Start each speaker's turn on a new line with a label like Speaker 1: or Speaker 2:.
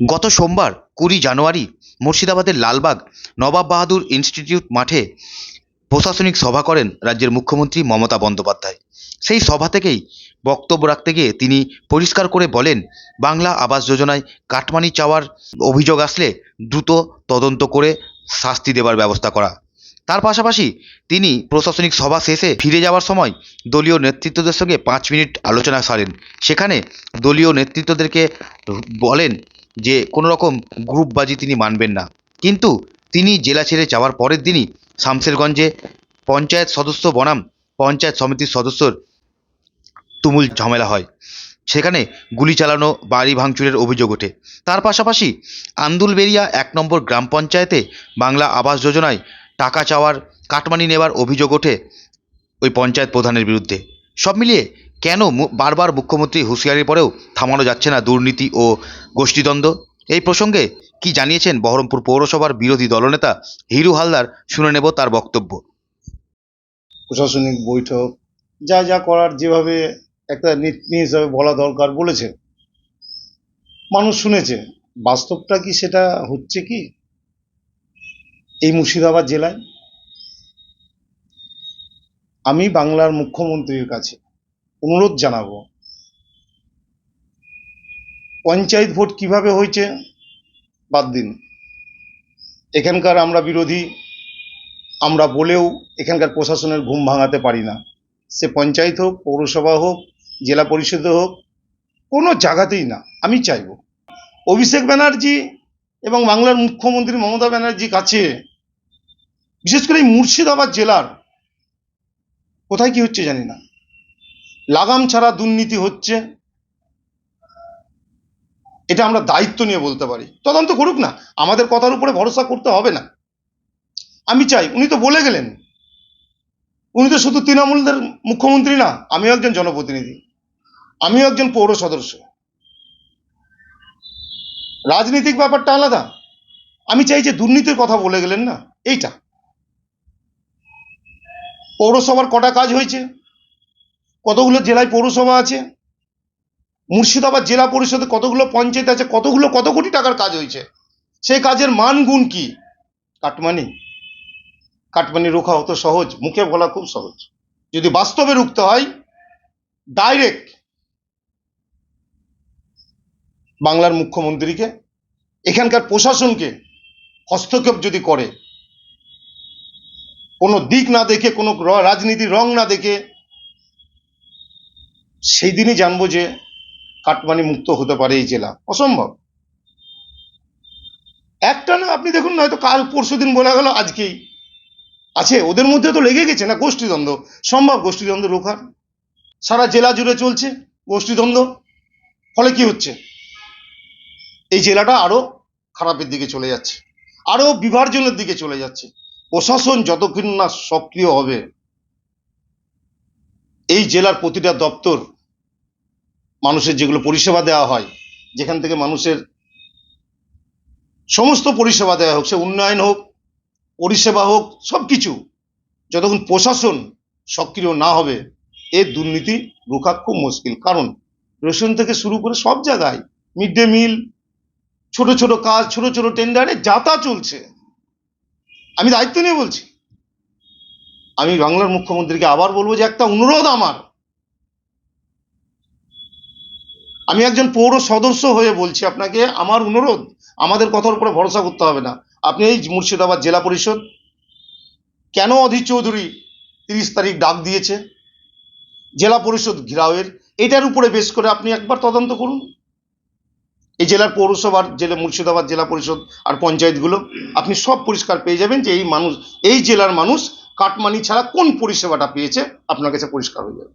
Speaker 1: গত সোমবার কুড়ি জানুয়ারি মুর্শিদাবাদের লালবাগ নবাব বাহাদুর ইনস্টিটিউট মাঠে প্রশাসনিক সভা করেন রাজ্যের মুখ্যমন্ত্রী মমতা বন্দ্যোপাধ্যায়। সেই সভা থেকেই বক্তব্য রাখতে গিয়ে তিনি পরিষ্কার করে বলেন, বাংলা আবাস যোজনায় কাটমানি চাওয়ার অভিযোগ আসলে দ্রুত তদন্ত করে শাস্তি দেওয়ার ব্যবস্থা করা। তার পাশাপাশি তিনি প্রশাসনিক সভা শেষে ফিরে যাওয়ার সময় দলীয় নেতৃত্বদের সঙ্গে পাঁচ মিনিট আলোচনা সারেন। সেখানে দলীয় নেতৃত্বদেরকে বলেন যে কোনো রকম গ্রুপবাজি তিনি মানবেন না। কিন্তু তিনি জেলা ছেড়ে যাওয়ার পরের দিনই শামশেরগঞ্জে পঞ্চায়েত সদস্য বনাম পঞ্চায়েত সমিতির সদস্যর তুমুল ঝামেলা হয়। সেখানে গুলি চালানো, বাড়ি ভাঙচুরের অভিযোগ ওঠে। তার পাশাপাশি আন্দুলবেরিয়া এক নম্বর গ্রাম পঞ্চায়েতে বাংলা আবাস যোজনায় টাকা চাওয়ার কাটমানি নেওয়ার অভিযোগ ওঠে ওই পঞ্চায়েত প্রধানের বিরুদ্ধে। সব মিলিয়ে কেন বারবার মুখ্যমন্ত্রী হুঁশিয়ারির পরেও থামানো যাচ্ছে না দুর্নীতি ও গোষ্ঠীদ্বন্দ্ব? এই প্রসঙ্গে কি জানিয়েছেন বহরমপুর পৌরসভার বিরোধী দলনেতা হিরু হালদার? শুনে নেব তার বক্তব্য।
Speaker 2: প্রশাসনিক বৈঠক, যা যা করার যেভাবে একটা নীতি হিসাবে বলা দরকার বলেছে, মানুষ শুনেছে। বাস্তবটা কি সেটা হচ্ছে কি? এই মুর্শিদাবাদ জেলায় আমি বাংলার মুখ্যমন্ত্রীর কাছে অনুরোধ জানাব, পঞ্চায়েত ভোট কীভাবে হয়েছে বাদ দিন। এখানকার আমরা বিরোধী, আমরা বলেও এখানকার প্রশাসনের ঘুম ভাঙাতে পারি না। সে পঞ্চায়েত হোক, পৌরসভা হোক, জেলা পরিষদ হোক, কোনো জায়গাতেই না, আমি চাইব। অভিষেক ব্যানার্জি এবং বাংলার মুখ্যমন্ত্রী মমতা ব্যানার্জির কাছে, বিশেষ করে এই মুর্শিদাবাদ জেলার কোথায় কি হচ্ছে জানি না। লাগাম ছাড়া দুর্নীতি হচ্ছে। এটা আমরা দায়িত্ব নিয়ে বলতে পারি। তদন্ত করুক না, আমাদের কথার উপরে ভরসা করতে হবে না। আমি চাই, উনি তো বলে গেলেন। উনি তো শুধু তৃণমূলদের মুখ্যমন্ত্রী না, আমিও একজন জনপ্রতিনিধি। আমিও একজন পৌর সদস্য। রাজনৈতিক ব্যাপারটা আলাদা। আমি চাই যে দুর্নীতির কথা বলে গেলেন না, এইটা। পৌরসভার কটা কাজ হয়েছে? কতগুলো জেলায় পৌরসভা আছে? মুর্শিদাবাদ জেলা পরিষদে কতগুলো পঞ্চায়েত আছে? কতগুলো কত কোটি টাকার কাজ হয়েছে? সেই কাজের মান গুণ কি? কাটমানি। কাটমানি রোখা অত সহজ, মুখে বলা খুব সহজ। যদি বাস্তবে রুখতে হয় ডাইরেক্ট বাংলার মুখ্যমন্ত্রীকে, এখানকার প্রশাসনকে হস্তক্ষেপ যদি করে কোনো দিক না দেখে, কোনো রাজনীতির রং না দেখে, সেই দিনই জানব যে কাটমানি মুক্ত হতে পারে এই জেলা। অসম্ভব। একটা না, আপনি দেখুন না, হয়তো কাল পরশু দিন বলা গেল, আজকেই। আছে, ওদের মধ্যে তো লেগে গেছে না গোষ্ঠীদ্বন্দ্ব? সম্ভব গোষ্ঠীদ্বন্দ্ব রোখার? সারা জেলা জুড়ে চলছে গোষ্ঠীদ্বন্দ্ব? ফলে কি হচ্ছে? এই জেলাটা আরও খারাপের দিকে চলে যাচ্ছে। আরও বিভার্জনের দিকে চলে যাচ্ছে। প্রশাসন যতক্ষণ না সক্রিয় হবে, এই জেলার প্রতিটা দপ্তর মানুষের যেগুলো পরিষেবা দেওয়া হয়, যেখান থেকে মানুষের সমস্ত পরিষেবা দেওয়া হোক, সে উন্নয়ন হোক, পরিষেবা হোক সব কিছু যতক্ষণ প্রশাসন সক্রিয় না হবে এর দুর্নীতি রোখা খুব মুশকিল। কারণ রেশন থেকে শুরু করে সব জায়গায় মিড ডে মিল, ছোট ছোট কাজ, ছোট ছোট টেন্ডারে যাতা চলছে। আমি দায়িত্ব নিয়ে বলছি। আমি বাংলার মুখ্যমন্ত্রীকে আবার বলব যে একটা অনুরোধ আমার। আমি একজন পৌর সদস্য হয়ে বলছি আপনাকে, আমার অনুরোধ, আমাদের কথার উপরে ভরসা করতে হবে না। আপনি এই মুর্শিদাবাদ জেলা পরিষদ, কেন অধীর চৌধুরী তিরিশ তারিখ ডাক দিয়েছে? জেলা পরিষদ ঘিরাওয়ের, এটার উপরে বেশ করে আপনি একবার তদন্ত করুন। এই জেলার পৌরসভার জেলা, মুর্শিদাবাদ জেলা পরিষদ আর পঞ্চায়েতগুলো, আপনি সব পরিষ্কার পেয়ে যাবেন যে এই মানুষ, এই জেলার মানুষ কাটমানি ছাড়া কোন পরিষেবাটা পেয়েছে আপনার কাছে পরিষ্কার হয়ে যাবে।